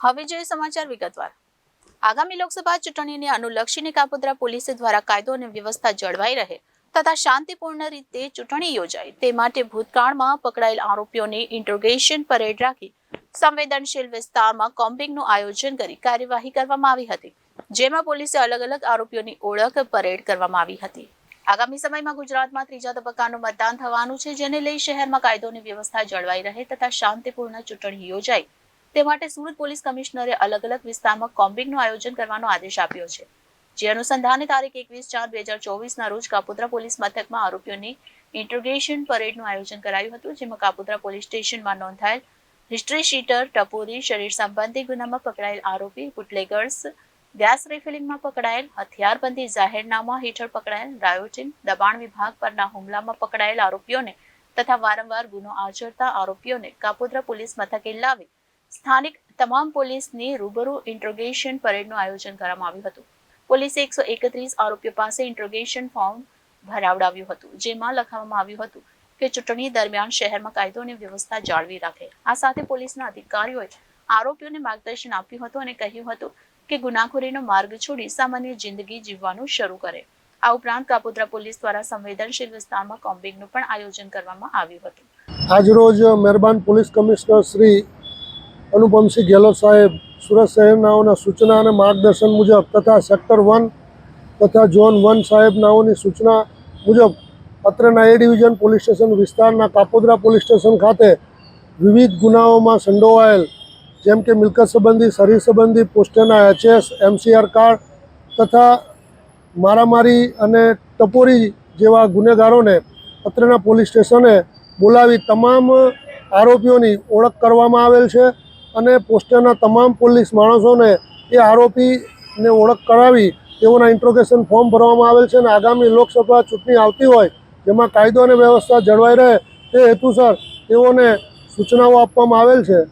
હવે જોઈએ સમાચાર વિગતવાર. આગામી લોકસભા ચૂંટણીને અનુલક્ષીને કાપોદ્રા પોલીસ દ્વારા કાયદો અને વ્યવસ્થા જળવાઈ રહે તથા શાંતિપૂર્ણ રીતે ચૂંટણી યોજાય તે માટે ભૂતકાળમાં પકડાયેલ આરોપીઓની ઇન્ટ્રોગેશન પરેડ રાખી સંવેદનશીલ વિસ્તારમાં કોમ્બિંગનું આયોજન કરી કાર્યવાહી કરવામાં આવી હતી, જેમાં પોલીસે અલગ અલગ આરોપીઓની ઓળખ પરેડ કરવામાં આવી હતી. આગામી સમયમાં ગુજરાતમાં ત્રીજા તબક્કાનું મતદાન થવાનું છે, જેને લઈ શહેરમાં કાયદો અને વ્યવસ્થા જળવાઈ રહે તથા શાંતિપૂર્ણ ચૂંટણી યોજાય તે માટે સુરત પોલીસ કમિશનરે અલગ અલગ વિસ્તારમાં કોમ્બિંગનું આયોજન કરવાનો આદેશ આપ્યો છે. જે અનુસંધાને તારીખ એકવીસ ચાર બે હજાર ચોવીસના રોજ કાપોદ્રા પોલીસ મથકમાં આરોપીઓની ઇન્ટ્રોગેશન પરેડનું આયોજન કરાયું હતું, જેમાં કાપોદ્રા પોલીસ સ્ટેશનમાં નોંધાયેલ હિસ્ટ્રી શીટર, ટપોરી, શરીર સંબંધી ગુનામાં પકડાયેલ આરોપી બુટલેગર્સ ગેસ રિફિલિંગમાં પકડાયેલ, હથિયારબંધી જાહેરનામા હેઠળ પકડાયેલ, રાયોટીન દબાણ વિભાગ પરના હુમલામાં પકડાયેલ આરોપીઓને તથા વારંવાર ગુનો આચરતા આરોપીઓને કાપોદ્રા પોલીસ મથકે લાવી સ્થાનિક તમામ પોલીસની રૂબરૂ ઇન્ટ્રોગેશન પરેડનું આયોજન કરવામાં આવ્યું હતું. પોલીસે એકસો એકત્રીસ આરોપીઓ પાસે ઇન્ટ્રોગેશન ફોર્મ ભરાવડાવ્યું હતું, જેમાં લખવામાં આવ્યું હતું કે ચૂંટણી દરમિયાન શહેરમાં કાયદો અને વ્યવસ્થા જાળવી રાખે. આ સાથે પોલીસના અધિકારીઓએ આરોપીઓને માર્ગદર્શન આપ્યું હતું અને કહ્યું હતું કે ગુનાખોરીનો માર્ગ છોડી સામાન્ય જિંદગી જીવવાનું શરૂ કરે. આ ઉપરાંત કાપોદ્રા પોલીસ દ્વારા સંવેદનશીલ વિસ્તારમાં કોમ્બિંગનું પણ આયોજન કરવામાં આવ્યું હતું. આજરોજ મહેરબાન પોલીસ કમિશનર શ્રી અનુપમસિંહ ગેહલોત સાહેબ, સુરત શહેરનાઓના સૂચના અને માર્ગદર્શન મુજબ તથા સેક્ટર વન તથા ઝોન વન સાહેબનાઓની સૂચના મુજબ પત્રના એ ડિવિઝન પોલીસ સ્ટેશન વિસ્તારના કાપોદ્રા પોલીસ સ્ટેશન ખાતે વિવિધ ગુનાઓમાં સંડોવાયેલ, જેમ કે મિલકત સંબંધી, શરીર સંબંધી પોસ્ટેના એચએસ, એમસીઆર કાર્ડ તથા મારામારી અને ટપોરી જેવા ગુનેગારોને પત્રના પોલીસ સ્ટેશને બોલાવી તમામ આરોપીઓની ઓળખ કરવામાં આવેલ છે. અને પોસ્ટરના તમામ પોલીસ માણસોને એ આરોપીને ઓળખ કરાવી તેઓના ઇન્ટ્રોગેશન ફોર્મ ભરવામાં આવેલ છે અને આગામી લોકસભા ચૂંટણી આવતી હોય, જેમાં કાયદો અને વ્યવસ્થા જળવાઈ રહે તે હેતુસર તેઓને સૂચનાઓ આપવામાં આવેલ છે.